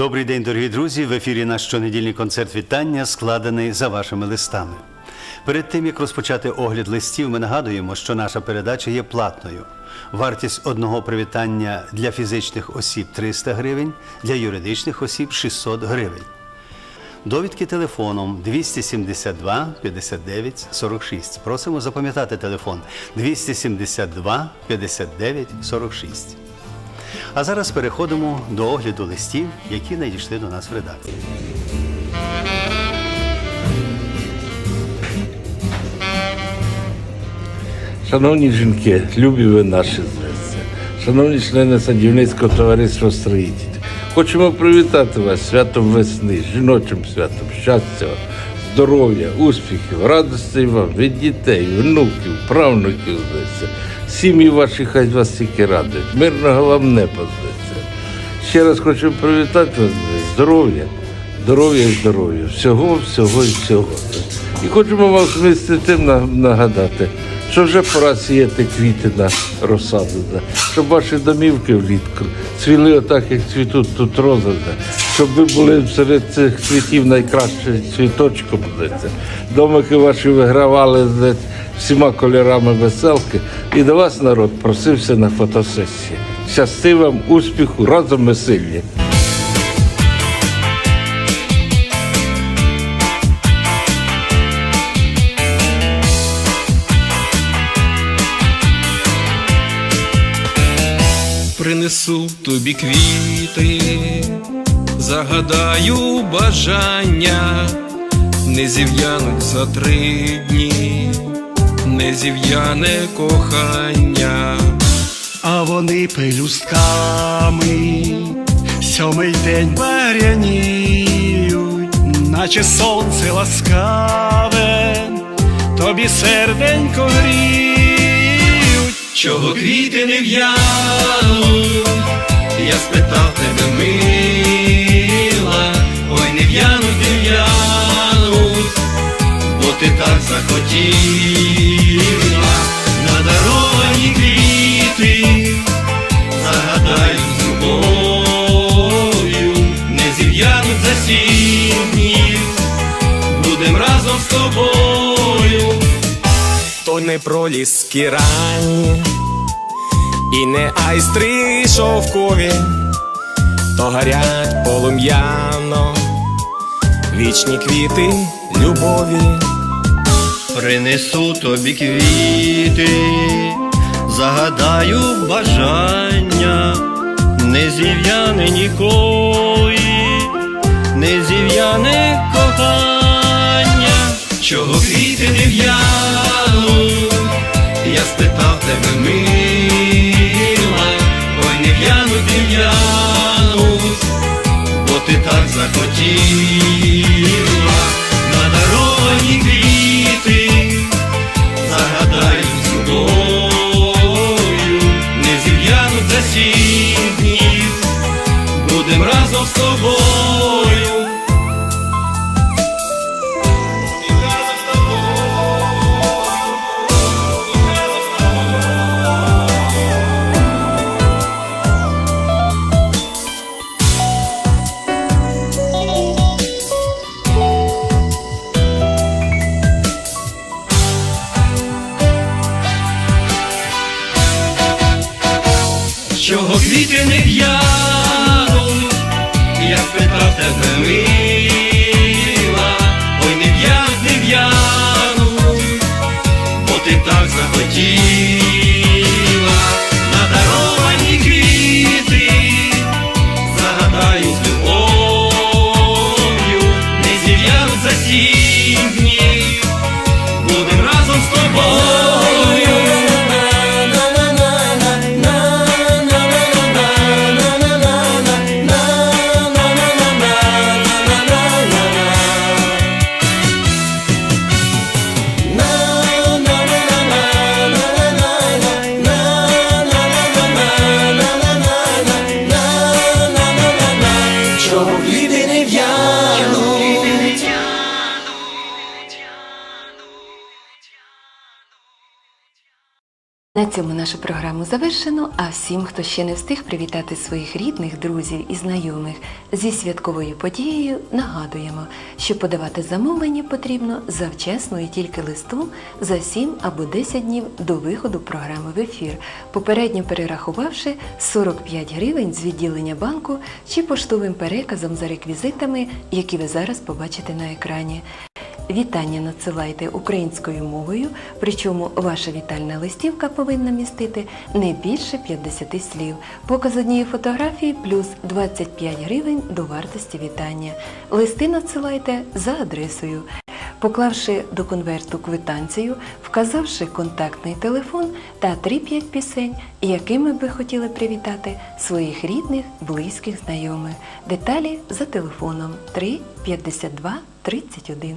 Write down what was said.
Добрий день, дорогі друзі! В ефірі наш щонедільний концерт вітання, складений за вашими листами. Перед тим як розпочати огляд листів, ми нагадуємо, що наша передача є платною. Вартість одного привітання для фізичних осіб 300 гривень, для юридичних осіб 600 гривень. Довідки телефоном 272 59 46. Просимо запам'ятати телефон 272 59 46. А зараз переходимо до огляду листів, які надійшли до нас в редакцію. Шановні жінки, любі ви наші звезди, шановні члени садівницького товариства строїтель, хочемо привітати вас святом весни, жіночим святом, щастя, здоров'я, успіхів, радості вам від дітей, внуків, правнуків здається. Сім'ї ваші хай вас тільки мирного вам неба здається. Ще раз хочу привітати вас, здоров'я, здоров'я і здоров'я, всього, всього і всього. І хочемо вам вместе тим нагадати, що вже пора сіяти квіти на розсаду, щоб ваші домівки влітку цвіли отак, як цвітуть тут рози, щоб ви були серед цих цвітів найкращим цвіточком. Домики ваші вигравали всіма кольорами веселки. І до вас народ просився на фотосесії. Щасти вам, успіху, разом ми сильні. Принесу тобі квіти, загадаю бажання, не зів'януть за три дні, не зів'яне кохання. а вони пелюстками сьомий день баряніють, наче сонце ласкаве, тобі серденько гріють. Чого квіти не в'януть, я спитав ти так захотіла, надаровані квіти, загадаю з любов'ю, не зів'януть за сім днів, будем разом з тобою. То не проліски ранні і не айстри шовкові, то гарять полум'яно, вічні квіти любові. Принесу тобі квіти, загадаю бажання, не зів'яне нікої, не зів'яне кохання. Чого квіти не в'януть, я спитав тебе, мила, ой, не в'януть, не в'януть, бо ти так захотіла, надаровані квіти, сім днів, будем разом з тобою. Чого квіти не в'януть, я спитав тебе, мила, ой, не в'яз, не в'януть, бо ти так захотіла, На цьому нашу програму завершено. А всім, хто ще не встиг привітати своїх рідних, друзів і знайомих зі святковою подією, нагадуємо, що подавати замовлення потрібно завчасно і тільки листом за 7 або 10 днів до виходу програми в ефір, попередньо перерахувавши 45 гривень з відділення банку чи поштовим переказом за реквізитами, які ви зараз побачите на екрані. Вітання надсилайте українською мовою, причому ваша вітальна листівка повинна містити не більше 50 слів. Показ однієї фотографії плюс 25 гривень до вартості вітання. Листи надсилайте за адресою. Поклавши до конверту квитанцію, вказавши контактний телефон та 3-5 пісень, якими би хотіли привітати своїх рідних, близьких, знайомих. Деталі за телефоном 3 52 31.